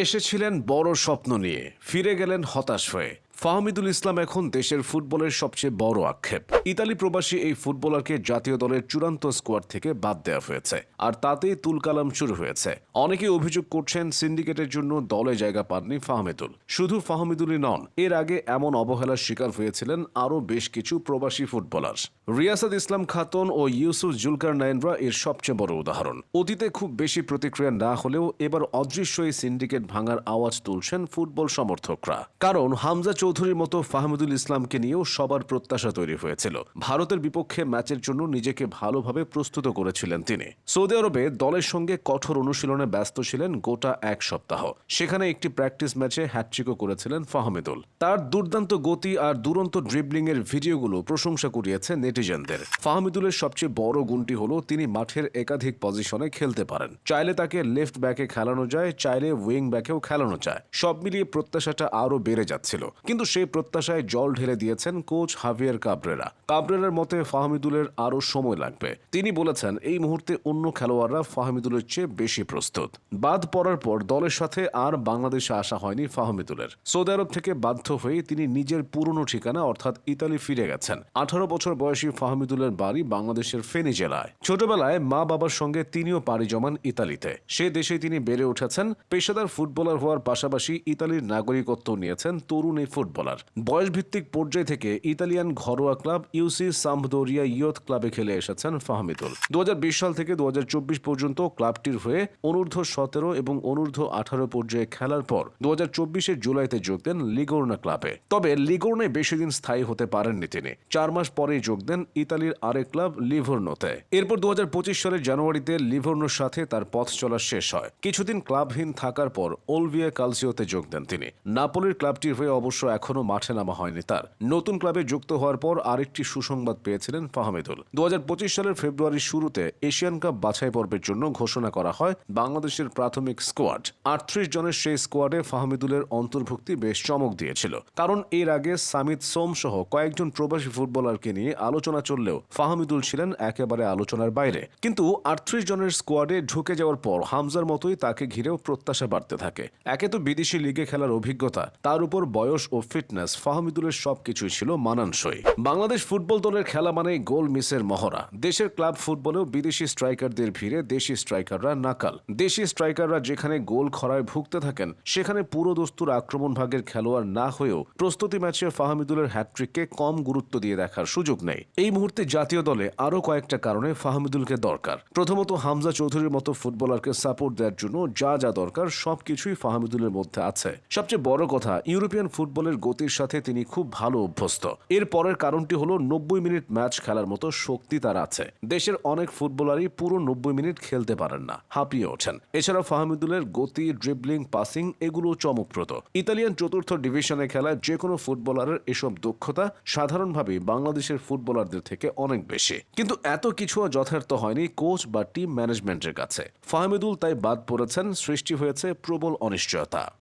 এসেছিলেন বড় স্বপ্ন নিয়ে ফিরে গেলেন হতাশ হয়ে। ফাহমিদুল ইসলাম এখন দেশের ফুটবলের সবচেয়ে বড় আক্ষেপ। ইতালি প্রবাসী এই ফুটবলারকে জাতীয় দলের চূড়ান্ত স্কোয়াড থেকে বাদ দেওয়া হয়েছে, আর তাতেই তুলকালাম শুরু হয়েছে। অনেকে অভিযোগ করছেন সিন্ডিকেটের জন্য দলে জায়গা পাননি ফাহমিদুল। শুধু ফাহমিদুলই নন, এর আগে এমন অবহেলার শিকার হয়েছিলেন আরও বেশ কিছু প্রবাসী ফুটবলার। রিয়াসাদ ইসলাম খাতুন ও ইউসুফ জুলকার নাইনরা এর সবচেয়ে বড় উদাহরণ। অতীতে খুব বেশি প্রতিক্রিয়া না হলেও এবার অদৃশ্য এই সিন্ডিকেট ভাঙার আওয়াজ তুলছেন ফুটবল সমর্থকরা। কারণ হামজা চৌধুরীর মতো ফাহমিদুল ইসলামকে নিয়েও সবার প্রত্যাশা তৈরি হয়েছিল। ভারতের বিপক্ষে ম্যাচের জন্য নিজেকে ভালোভাবে প্রস্তুত করেছিলেন তিনি। সৌদি আরবে দলের সঙ্গে কঠোর অনুশীলনে ব্যস্ত ছিলেন গোটা এক সপ্তাহ। সেখানে একটি প্র্যাকটিস ম্যাচে হ্যাট্রিকও করেছিলেন ফাহমিদুল। তার দুর্দান্ত গতি আর দুরন্ত ড্রিবলিং এর ভিডিওগুলো প্রশংসা কুড়িয়েছে নেটিজেনদের। ফাহমিদুলের সবচেয়ে বড় গুণটি হলো তিনি মাঠের একাধিক পজিশনে খেলতে পারেন। চাইলে তাকে লেফট ব্যাকে খেলানো যায়, চাইলে উইং ব্যাকেও খেলানো যায়। সব মিলিয়ে প্রত্যাশাটা আরও বেড়ে যাচ্ছিল। কিন্তু সেই প্রত্যাশায় জল ঢেলে দিয়েছেন কোচ হাভিয়ার কাবরেরা। কাবরেরার মতে ফাহমিদুলের আরও সময় লাগবে। তিনি বলেছেন, এই মুহূর্তে অন্য খেলোয়াড়রা ফাহমিদুলের চেয়ে বেশি প্রস্তুত। বাদ পড়ার পর দলের সাথে আর বাংলাদেশে আসা হয়নি ফাহমিদুলের। সৌদি আরব থেকে বাধ্য হয়ে তিনি নিজের পুরনো ঠিকানা, অর্থাৎ ইতালি ফিরে গেছেন। আঠারো বছর বয়সী ফাহমিদুলের বাড়ি বাংলাদেশের ফেনী জেলায়। ছোটবেলায় মা বাবার সঙ্গে তিনিও পাড়ি জমান ইতালিতে। সে দেশে তিনি বেড়ে উঠেছেন। পেশাদার ফুটবলার হওয়ার পাশাপাশি ইতালির নাগরিকত্ব নিয়েছেন তরুণ এই ফুটবলার। বয়সভিত্তিক পর্যায় থেকে ইতালিয়ান ঘরোয়া ক্লাব ইউসি সাম্পদোরিয়া ইয়থ ক্লাবে খেলে এসেছেন ফাহমিদুল। দু সাল থেকে দু পর্যন্ত ক্লাবটির হয়ে অনূর্ধ্ব সতেরো এবং অনূর্ধ্ব আঠারো পর্যায়ে খেলার পর দু হাজার জুলাইতে যোগ দেন লিগোর্না ক্লাবে। তবে লিগোর্নায় বেশি দিন স্থায়ী হতে পারেননি তিনি। চার মাস পরেই যোগ দেন ইতালির আরেক ক্লাব লিভোর্নোতে। এরপর দু হাজার পঁচিশ সালের জানুয়ারিতে লিভোর্নোর সাথে তার পথ চলা শেষ হয়। কিছুদিন ক্লাবহীন থাকার পর ওলভিয়া কালসিওতে যোগ দেন তিনি। নাপোলির ক্লাবটির হয়ে অবশ্য এখনও মাঠে নামা হয়নি তার। নতুন ক্লাবে যুক্ত হওয়ার পর আরেকটি সুসংবাদ পেয়েছিলেন ফাহমিদুল। দু সালের ফেব্রুয়ারির শুরুতে এশিয়ান কাপ বাছাই পর্বের জন্য ঘোষণা করা হয় বাংলাদেশের প্রাথমিক স্কোয়াড। আটত্রিশ জনের সেই স্কোয়াডে ফাহমিদুলের অন্তর্ভুক্তি বেশ চমক দিয়েছিল। কারণ এর আগে সামিত সোম সহ কয়েকজন প্রবাসী ফুটবলারকে নিয়ে আলোচনা চললেও ফাহমিদুল ছিলেন একেবারে আলোচনার বাইরে। কিন্তু আটত্রিশ জনের স্কোয়াডে ঢুকে যাওয়ার পর হামজার মতোই তাকে ঘিরেও প্রত্যাশা বাড়তে থাকে। একে তো বিদেশি লিগে খেলার অভিজ্ঞতা, তার উপর বয়স ও ফিটনেস ফাহমিদুলের সবকিছুই ছিল মানানসই। বাংলাদেশ ফুটবল দলের খেলা মানে গোল মিসের মহড়া। দেশের ক্লাব ফুটবলেও বিদেশি স্ট্রাইকারদের ভিড়ে দেশি স্ট্রাইকাররা নাকাল। দেশি স্ট্রাইকাররা যেখানে গোল খরায় ভুগতে থাকেন, সেখানে পুরো দস্তুর আক্রমণ ভাগের খেলোয়াড় না হয়েও প্রস্তুতি ম্যাচে ফাহমিদুলের হ্যাট্রিককে কম গুরুত্ব দিয়ে দেখার সুযোগ নেই। এই মুহূর্তে জাতীয় দলে আরও কয়েকটা কারণে ফাহমিদুলকে দরকার। প্রথমত হামজা চৌধুরীর মতো ফুটবলারকে সাপোর্ট দেওয়ার জন্য যা যা দরকার সবকিছুই ফাহমিদুলের মধ্যে আছে। সবচেয়ে বড় কথা, ইউরোপিয়ান ফুটবলের গতির সাথে তিনি খুব ভালো অভ্যস্ত। এর পরের কারণটি হলো নব্বই মিনিট ম্যাচ খেলার মতো শক্তি তার আছে। দেশের অনেক ফুটবলারই পুরো নব্বই মিনিট খেলতে পারেন না, হাঁপিয়ে ওঠেন। এছাড়া ফাহমিদুলের গতি ড্রিবলিং পাসিং এগুলো চমকপ্রদ। ইতালিয়ান চতুর্থ ডিভিশনে খেলা যে কোনো ফুটবলারের এসব দক্ষতা সাধারণভাবেই বাংলাদেশের ফুটবলারদের থেকে অনেক বেশি। কিন্তু এত কিছুও যথার্থ হয়নি কোচ বা টিম ম্যানেজমেন্টের কাছে। ফাহমিদুল তাই বাদ পড়েছেন, সৃষ্টি হয়েছে প্রবল অনিশ্চয়তা।